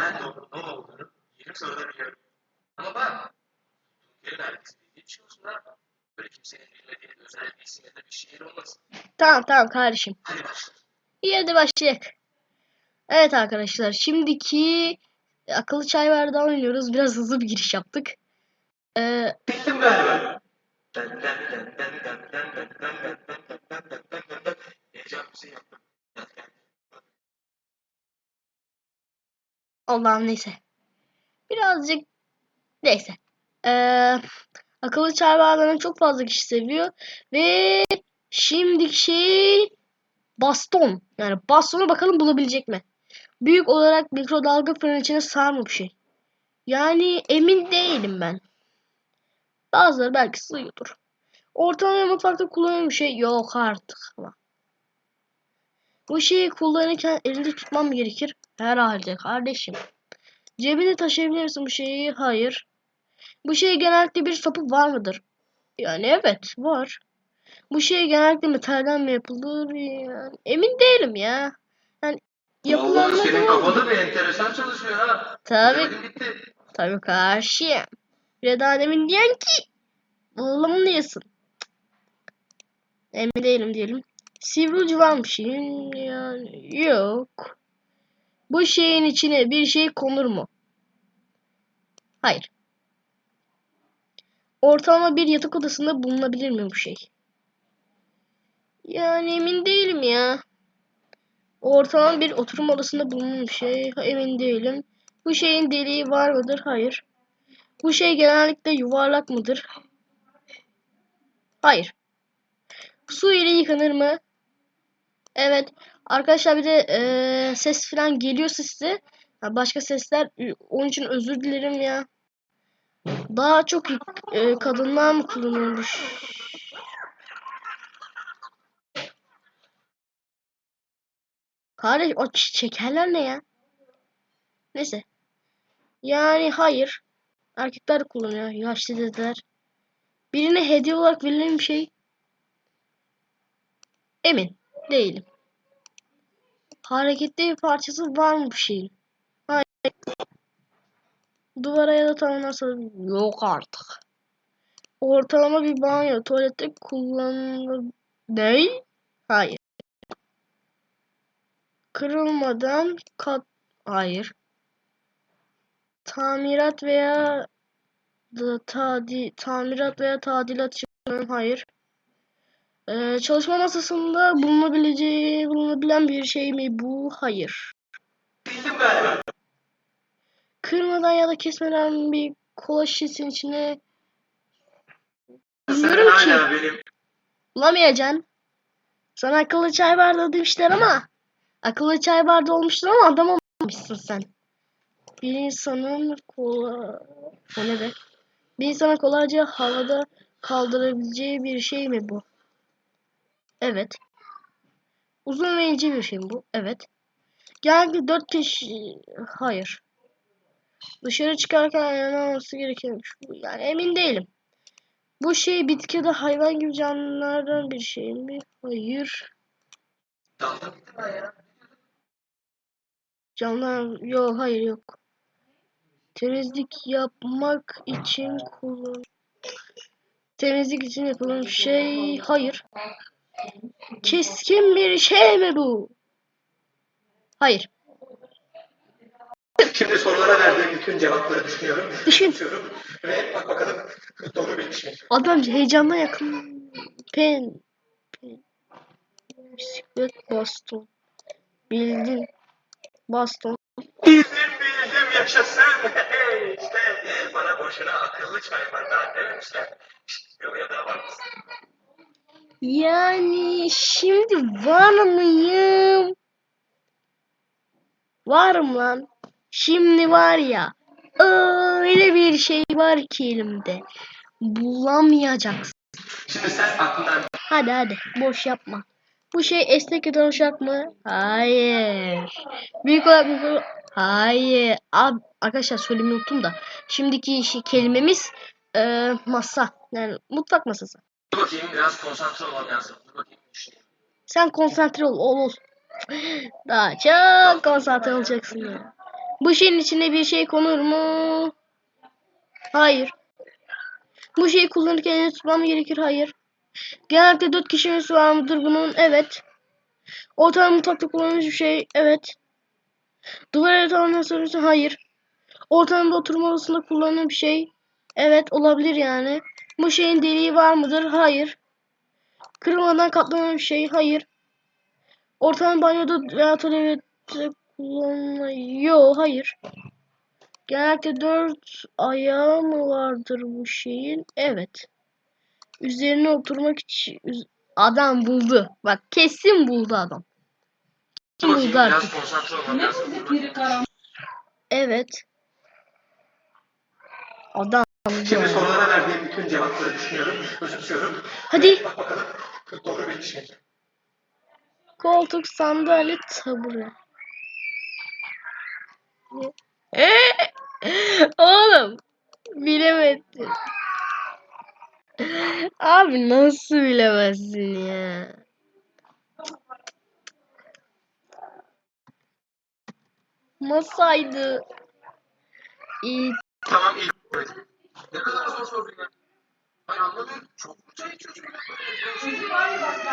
Ben de onun ne olduğunu 20 soruda biliyorum. Ama bak, yerin herkes bildiği bir şey olsun ha. Böyle kimsenin bilmediği özel bir isim ya da bir şehir olmasın. Tamam tamam kardeşim. Hadi başla. İyi hadi başlayalım. Evet arkadaşlar şimdiki akıllı çay bardağı oynuyoruz. Biraz hızlı bir giriş yaptık. Ee, Bittim galiba. Den den den Allah'ım neyse. Birazcık neyse. Ee, akıllı bardağını çok fazla kişi seviyor. Ve şimdiki şey baston. Yani bastonu bakalım bulabilecek mi? Büyük olarak mikrodalga fırın içine sığar mı bir şey? Yani emin değilim ben. Bazıları belki sığıyordur. Ortalama mutfakta kullanılan bir şey yok artık. ama. Bu şeyi kullanırken elinde tutmam gerekir? Herhalde kardeşim. Cebinde taşıyabilir misin bu şeyi? Hayır. Bu şey genellikle bir sapı var mıdır? Yani evet var. Bu şey genellikle metalden mi yapılır? Yani emin değilim ya. Yani Vallahi yapılanları senin kafada bir enteresan çalışıyor ha. Tabii. Tabii karşıyım. Bir daha demin diyen ki oğlum diyorsun. Emin değilim diyelim. Sivri ucu var mı şeyin? Yani yok. Bu şeyin içine bir şey konur mu? Hayır. Ortalama bir yatak odasında bulunabilir mi bu şey? Yani emin değilim ya. Ortalama bir oturma odasında bulunan bir şey. Emin değilim. Bu şeyin deliği var mıdır? Hayır. Bu şey genellikle yuvarlak mıdır? Hayır. Su ile yıkanır mı? Evet. Arkadaşlar bir de eee, ses falan geliyorsa size ha, başka sesler onun için özür dilerim ya. Daha çok eee, kadınlar mı kullanılmış? Kardeş o ç- şekerler ne ya? Neyse. Yani hayır. Erkekler kullanıyor. Yaşlı dedeler. Birine hediye olarak verilen bir şey. Emin değilim. Hareketli bir parçası var mı bu şeyin? Hayır. Duvara ya da tavanına sarı- Yok artık. Ortalama bir banyo, tuvalette kullanılır. Ne? Hayır. Kırılmadan kat... Hayır. Tamirat veya da tadi tamirat veya tadilat için hayır. Ee, çalışma masasında bulunabileceği bulunabilen bir şey mi bu? Hayır. Kırmadan ya da kesmeden bir kola şişesinin içine Bilmiyorum ki. benim bulamayacaksın. Sana akıllı çay bardağı demişler ama akıllı çay bardağı olmuştur ama adam olmamışsın sen. Bir insanın kola... O ne be? Bir insanın kolayca havada kaldırabileceği bir şey mi bu? Evet. Uzun ve ince bir şey mi bu? Evet. Genellikle dört kişi... Hayır. Dışarı çıkarken ayağına olması gerekiyormuş. Yani emin değilim. Bu şey bitki ya hayvan gibi canlılardan bir şey mi? Hayır. Canlılar... Yok hayır yok. Temizlik yapmak için kullan... Temizlik için yapılan şey... Hayır. Keskin bir şey mi bu? Hayır. Şimdi sorulara verdiğim bütün cevapları düşünüyorum. Düşün. Düşünüyorum. Ve bak bakalım doğru bilmiş miyim? Adam heyecanla yakın. Pen. pen. Bisiklet baston. Bildin. Baston. Bildim bildim yaşasın. İşte bana boşuna akıllı çay bardağı dememişler. İşte ya da var mısın? Yani şimdi var mıyım? Varım lan. Şimdi var ya. Öyle bir şey var ki elimde. Bulamayacaksın. Şimdi sen aklından Hadi hadi boş yapma. Bu şey esnek da yumuşak mı? Hayır. Büyük olarak mı? Hayır. Abi, arkadaşlar söylemeyi unuttum da. Şimdiki şey, kelimemiz e, masa. Yani mutfak masası. Dur bakayım biraz konsantre olmam lazım. Dur bakayım düşüneyim. Sen konsantre ol, ol, ol. Daha çok konsantre olacaksın ya. Bu şeyin içine bir şey konur mu? Hayır. Bu şeyi kullanırken elini tutmam gerekir. Hayır. Genellikle dört kişimiz var mıdır bunun? Evet. Ortalama mutfakta kullanılmış bir şey. Evet. Duvar tamamen soruyorsun. Hayır. Ortamda oturma odasında kullanılan bir şey. Evet olabilir yani. Bu şeyin deliği var mıdır? Hayır. Kırılmadan katlanan bir şey. Hayır. Ortam banyoda veya tuvalette kullanılıyor. Hayır. Genellikle dört ayağı mı vardır bu şeyin? Evet. Üzerine oturmak için adam buldu. Bak kesin buldu adam. Kim buldu artık? Evet. Adam Şimdi sorulara verdiğim bütün cevapları düşünüyorum, özümsüyorum. Hadi. Bak bakalım doğru bir şey. Koltuk, sandalye, tabure. Eee, oğlum bilemedin. Abi nasıl bilemezsin ya? Masaydı. İyi. Tamam iyi. Evet. Ne kadar zor soru ya. Hayır anlamıyorum. Çok mu çay içiyorsun?